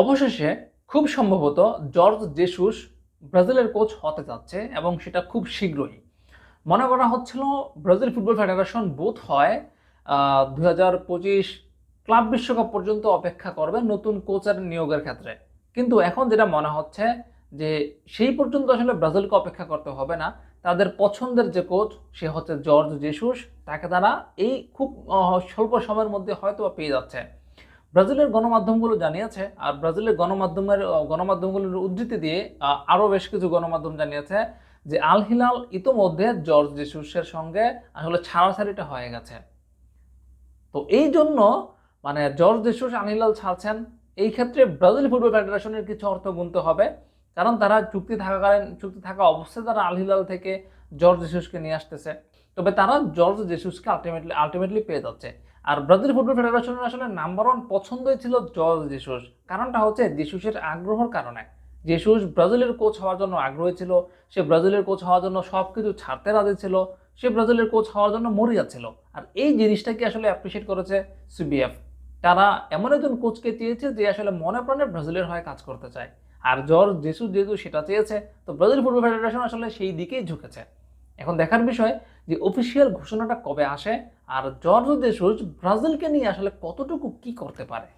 অবশেষে খুব সম্ভবত জর্জ জেসুস ব্রাজিলের কোচ হতে যাচ্ছে এবং সেটা খুব শীঘ্রই। মনে করা হচ্ছিল ব্রাজিল ফুটবল ফেডারেশন বোধ হয় দু হাজার পঁচিশ ক্লাব বিশ্বকাপ পর্যন্ত অপেক্ষা করবে নতুন কোচের নিয়োগের ক্ষেত্রে। কিন্তু এখন যেটা মনে হচ্ছে যে সেই পর্যন্ত আসলে ব্রাজিলকে অপেক্ষা করতে হবে না। তাদের পছন্দের যে কোচ, সে হচ্ছে জর্জ জেসুস। তাকে তারা এই খুব স্বল্প সময়ের মধ্যে হয়তো পেয়ে যাচ্ছে। ব্রাজিলের গণমাধ্যমগুলো জানিয়েছে, আর ব্রাজিলের গণমাধ্যমের গণমাধ্যমগুলোর উদ্ধৃতি দিয়ে আরও বেশ কিছু গণমাধ্যম জানিয়েছে যে আল হিলাল ইতোমধ্যে জর্জ জেসুসের সঙ্গে আসলে ছাড়াছাড়িটা হয়ে গেছে। তো এই জন্য মানে জর্জ জেসুস আল হিলাল ছাড়ছেন, এই ক্ষেত্রে ব্রাজিল ফুটবল ফেডারেশনের কিছু অর্থ গুনতে হবে। কারণ তারা চুক্তি থাকাকালীন, চুক্তি থাকা অবস্থায় তারা আল হিলাল থেকে জর্জ জেসুসকে নিয়ে আসতেছে। তবে তারা জর্জ জেসুসকে আলটিমেটলি আলটিমেটলি পেয়ে যাচ্ছে। আর ব্রাজিল ফুটবল ফেডারেশনের আসলে নাম্বার ওয়ান পছন্দই ছিল জর্জ জেসুস কারণটা হচ্ছে জেসুসের আগ্রহের কারণে। জেসুস ব্রাজিলের কোচ হওয়ার জন্য আগ্রহী ছিল, সে ব্রাজিলের কোচ হওয়ার জন্য সব কিছু ছাড়তে রাজি ছিল, সে ব্রাজিলের কোচ হওয়ার জন্য মরে যাচ্ছিল আর এই জিনিসটাকে আসলে অ্যাপ্রিসিয়েট করেছে সিবিএফ তারা এমন একজন কোচকে চেয়েছে যে আসলে মনে প্রাণে ব্রাজিলের হয়ে কাজ করতে চায়। আর জর্জ জেসুস যেহেতু সেটা চেয়েছে, তো ব্রাজিল ফুটবল ফেডারেশন আসলে সেই দিকেই ঝুঁকেছে। এখন দেখার বিষয় যে অফিসিয়াল ঘোষণাটা কবে আসে আর জর্জ দেশুজ ব্রাজিলকে নিয়ে আসলে কতটুকু কি করতে পারে?